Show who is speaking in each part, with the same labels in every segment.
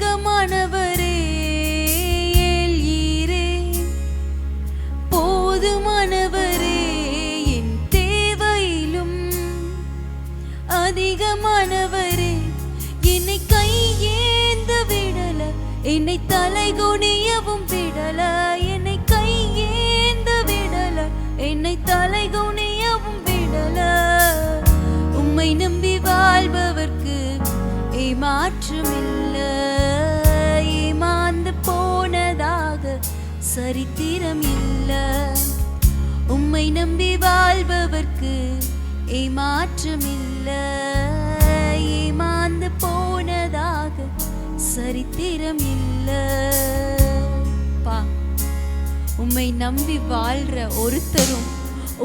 Speaker 1: அதிகமானவரே ஏல்ஈரே போதுமானவரே என் தேவையிலும் அதிகமானவரே. என்னை கையேந்த விடல என்னை தலை குனியவும் விடல என்னை கையேந்த விடல என்னை தலை குனியவும் விடல. சரித்திரம் இல்ல உம்மை நம்பி வாழ்பவர்க்கு ஏமாற்றமில்ல. ஏமாந்து போனதாக சரித்திரம் இல்ல பா உம்மை நம்பி வாழ்ற ஒருத்தரும்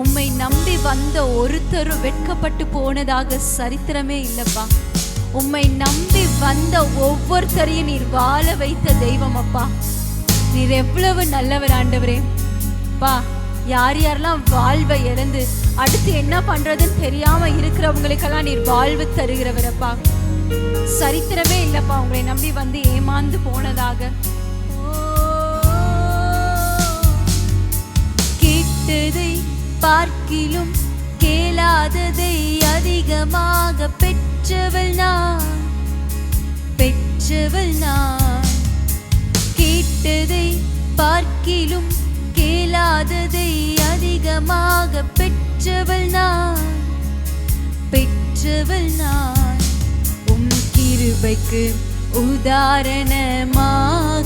Speaker 1: உம்மை நம்பி வந்த ஒருத்தரும் வெட்கப்பட்டு போனதாக சரித்திரமே இல்லப்பா. உம்மை நம்பி வந்த ஒவ்வொருத்தரையும் நீர் வாழ வைத்த தெய்வம் அப்பா. நீர் எவ்வளவு நல்லவர் ஆண்டவரே. பா யார் யாரெல்லாம் வாழ்வை இழந்து அடுத்து என்ன பண்றதுன்னு தெரியாம இருக்கிறவங்களுக்கெல்லாம் நீர் வாழ்வு தருகிறவரப்பா சரித்திரமே இல்லப்பா உங்களை நம்பி வந்து ஏமாந்து போனதாக. கேட்டதை பார்க்கிலும் கேளாததை அதிகமாக பெற்றவள் நான். பெற்றவள் நான். கேட்டதை பார்க்கிலும் கேளாததை அதிகமாக பெற்றவள் நான். பெற்றவள் நான். உம் கிருபைக்கு உதாரணமாக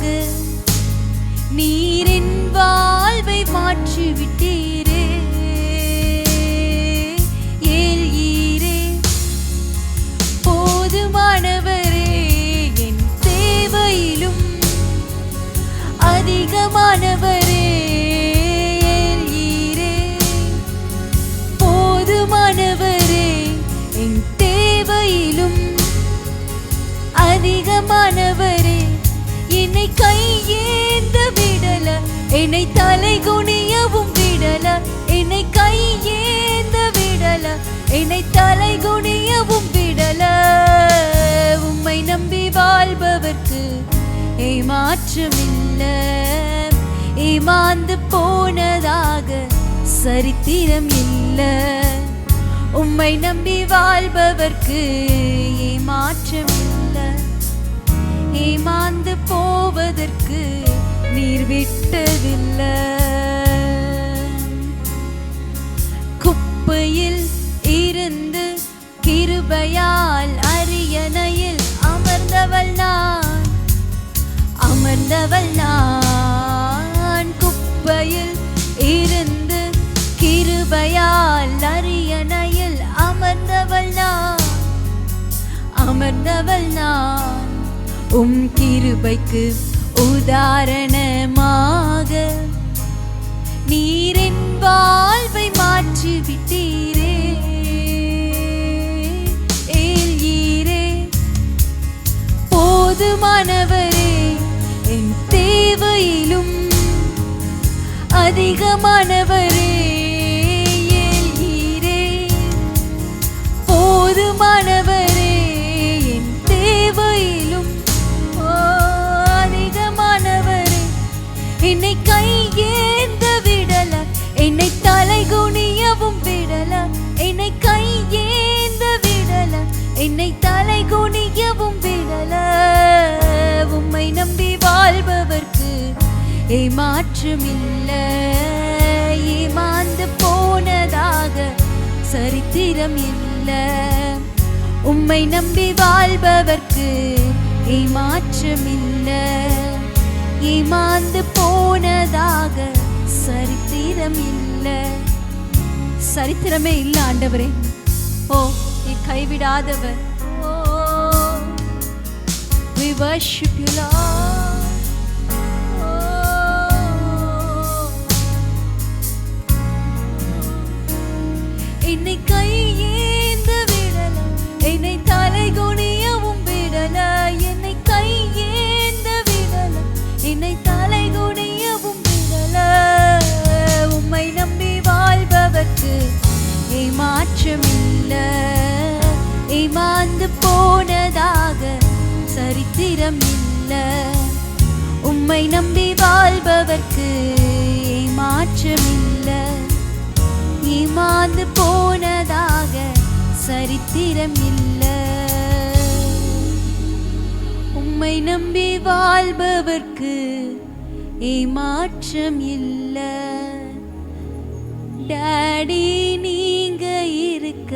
Speaker 1: கையேந்த விடல. என்னை தலை குனியவும் விடல. என்னை கையேந்த விடல. என்னை தலை குனியவும் விடல. உம்மை நம்பி வாழ்பவர்க்கு ஏமாற்றமில்ல. ஏமாந்து போனதாக சரித்திரம் இல்ல. உம்மை நம்பி வாழ்பவர்க்கு ஏமாற்றமில்ல. ஏமாந்து வாழ்வதற்கு நீர் விட்டதில்லை. குப்பையில் இருந்து கிருபையால் அரியணையில் அமர்ந்தவள் நான். அமர்ந்தவள் நான். குப்பையில் இருந்து கிருபையால் அரியணையில் அமர்ந்தவள் நான். அமர்ந்தவள் நான். உம் கிருபைக்கு உதாரணமாக நீரின் வாழ்வை மாற்றிவிட்டீரே. விட்டீரே போதுமானவரே என் தேவையிலும் அதிகமானவரே. என்னை தலை குனியவும் விடல. உம்மை நம்பி வாழ்பவர்க்கு ஏமாற்றமில்ல. ஏமாந்து போனதாக சரித்திரம் இல்ல உம்மை நம்பி வாழ்பவர்க்கு ஏமாற்றமில்ல. ஏமாந்து போனதாக சரித்திரம் இல்லை சரித்திரமே இல்லை ஆண்டவரே. ஓ. நீ கைவிடாதவர் ஓ we worship you lord என்னை கையேந்த உம்மை நம்பி வாழ்பவர்க்கு மாற்றமில்லை இல்ல ஏமாந்து போனதாக சரித்திரம் இல்ல உம்மை நம்பி வாழ்பவர்க்கு ஏமாற்றம் இல்ல டாடி நீங்க இருக்க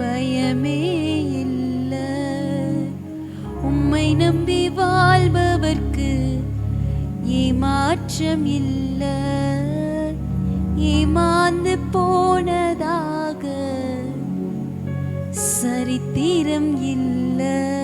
Speaker 1: பயமே இல்ல. உம்மை நம்பி வாழ்பவர்க்கு ஏமாற்றம் இல்ல. ஏமாந்து போனதாக சரித்திரம் இல்லை.